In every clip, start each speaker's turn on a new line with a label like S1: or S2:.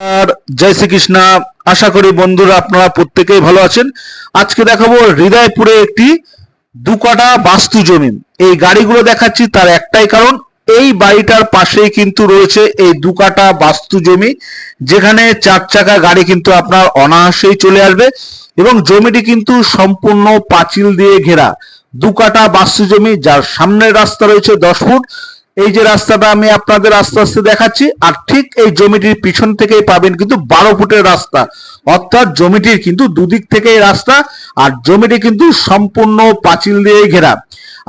S1: আর জয় শ্রীকৃষ্ণ, আশা করি বন্ধুরা আপনারা প্রত্যেকেই ভালো আছেন। আজকে দেখাবো হৃদয়পুরে একটি দু কাটা বাস্তু জমি। এই গাড়িগুলো দেখাচ্ছি, তার একটাই কারণ, এই বাড়িটার পাশেই কিন্তু রয়েছে এই দু কাটা বাস্তু জমি, যেখানে চার চাকা গাড়ি কিন্তু আপনার অনায়াসেই চলে আসবে এবং জমিটি কিন্তু সম্পূর্ণ পাঁচিল দিয়ে ঘেরা। দু কাটা বাস্তু জমি, যার সামনের রাস্তা রয়েছে দশ ফুট এই যে রাস্তাটা আমি আপনাদের আস্তে আস্তে দেখাচ্ছি, আর ঠিক এই জমিটির পিছন থেকেই পাবেন কিন্তু বারো ফুটের রাস্তা। অর্থাৎ জমিটির কিন্তু দুদিক থেকেই রাস্তা, আর জমিটি কিন্তু সম্পূর্ণ পাঁচিল দিয়ে ঘেরা।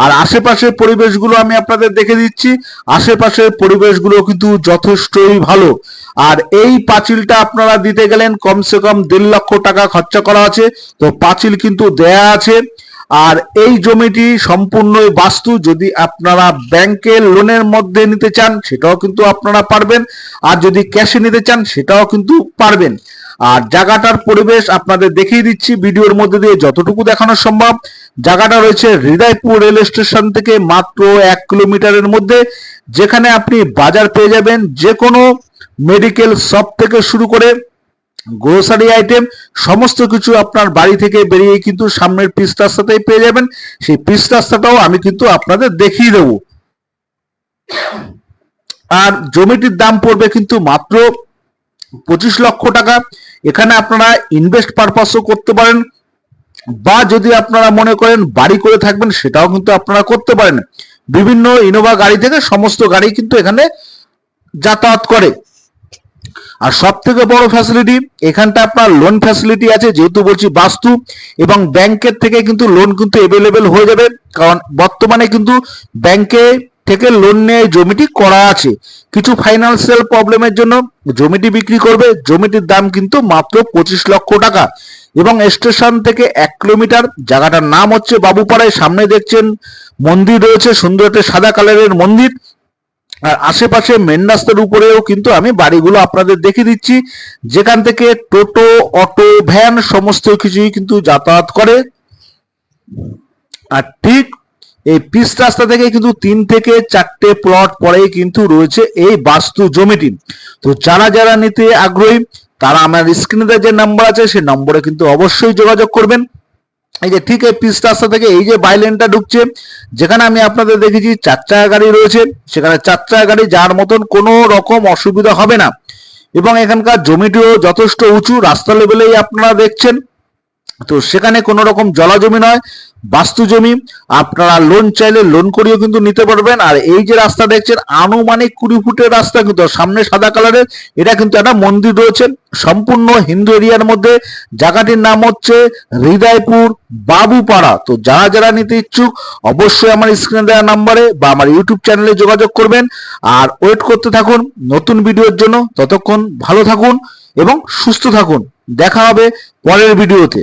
S1: আর আশেপাশের পরিবেশগুলো আমি আপনাদের দেখে দিচ্ছি। আশেপাশের পরিবেশগুলো কিন্তু যথেষ্টই ভালো। আর এই পাঁচিলটা আপনারা দিতে গেলেন কমসে কম দেড় লক্ষ টাকা খরচা করা আছে। তো পাঁচিল কিন্তু দেয়া আছে। আর এই জমিটি সম্পূর্ণই বাস্তু, যদি আপনারা ব্যাংকের লোনের মধ্যে নিতে চান, সেটাও কিন্তু আপনারা পারবেন। আর যদি ক্যাশে নিতে চান, সেটাও কিন্তু পারবেন। আর জায়গাটার পরিবেশ আপনাদের দেখিয়ে দিচ্ছি, ভিডিওর মধ্যে দিয়ে যতটুকু দেখানো সম্ভব। জায়গাটা রয়েছে হৃদয়পুর রেল স্টেশন থেকে মাত্র এক কিলোমিটারের মধ্যে, যেখানে আপনি বাজার পেয়ে যাবেন যে কোনো মেডিকেল শপ থেকে শুরু করে গ্রোসারি আইটেম সমস্ত কিছু আপনার বাড়ি থেকে বেরিয়ে কিন্তু সামনের পিস রাস্তাতেই পেয়ে যাবেন। সেই পিস রাস্তাটাও আমি কিন্তু আপনাদের দেখিয়ে দেবো। আর জমিটির দাম পড়বে কিন্তু মাত্র পঁচিশ লক্ষ টাকা। এখানে আপনারা ইনভেস্ট পারপাসও করতে পারেন। বা যদি আপনারা মনে করেন বাড়ি করে থাকবেন, সেটাও কিন্তু আপনারা করতে পারেন। বিভিন্ন ইনোভা গাড়ি থেকে সমস্ত গাড়ি কিন্তু এখানে যাতায়াত করে। আর সব থেকে বড় ফ্যাসিলিটি এখানটা আপনার লোন ফ্যাসিলিটি আছে, যেহেতু বলছি বাস্তু, এবং ব্যাংকের থেকে কিন্তু লোন কিন্তু এভেলেবেল হয়ে যাবে, কারণ বর্তমানে কিন্তু ব্যাংকে থেকে লোন নিয়ে জমিটি করা আছে। কিছু ফাইন্যান্সিয়াল প্রবলেমের জন্য জমিটি বিক্রি করবে, জমিটির দাম কিন্তু মাত্র পঁচিশ লক্ষ টাকা। এবং স্টেশন থেকে এক কিলোমিটার, জায়গাটার নাম হচ্ছে বাবুপাড়ায়, সামনে দেখছেন মন্দির রয়েছে, সুন্দর একটা সাদা কালারের মন্দির। আর আশেপাশে মেন রাস্তার উপরেও কিন্তু আমি বাড়িগুলো আপনাদের দেখে দিচ্ছি। যেখান থেকে টোটো, অটো, ভ্যান সমস্ত কিছুই কিন্তু যাতায়াত করে। আর ঠিক এই পিস রাস্তা থেকে কিন্তু তিন থেকে চারটে প্লট পরেই কিন্তু রয়েছে এই বাস্তু জমিটি। তো যারা যারা নিতে আগ্রহী, তারা আমার স্ক্রিনে যে নাম্বার আছে সেই নম্বরে কিন্তু অবশ্যই যোগাযোগ করবেন। এই যে ঠিক এই পিস রাস্তা থেকে এই যে বাইলেনটা ঢুকছে, যেখানে আমি আপনাদের দেখেছি চার চাকা গাড়ি রয়েছে, সেখানে চার চাকা গাড়ি যার মতন কোনো রকম অসুবিধা হবে না। এবং এখানকার জমিটিও যথেষ্ট উঁচু, রাস্তা লেভেলেই আপনারা দেখছেন। তো সেখানে কোনো রকম জলা জমি নয়, বাস্তু জমি। আপনারা লোন চাইলে লোন করিয়েও কিন্তু নিতে পারবেন। আর এই যে রাস্তা দেখছেন, আনুমানিক কুড়ি ফুটের রাস্তা কিন্তু, সামনে সাদা কালারের। এটা কিন্তু একটা মন্দির রয়েছে, সম্পূর্ণ হিন্দু এরিয়ার মধ্যে। জায়গাটির নাম হচ্ছে হৃদয়পুর বাবুপাড়া। তো যারা যারা নিতে ইচ্ছুক, অবশ্যই আমার স্ক্রিনে দেওয়া নাম্বারে বা আমার ইউটিউব চ্যানেলে যোগাযোগ করবেন। আর ওয়েট করতে থাকুন নতুন ভিডিওর জন্য। ততক্ষণ ভালো থাকুন এবং সুস্থ থাকুন। দেখা হবে পরের ভিডিওতে।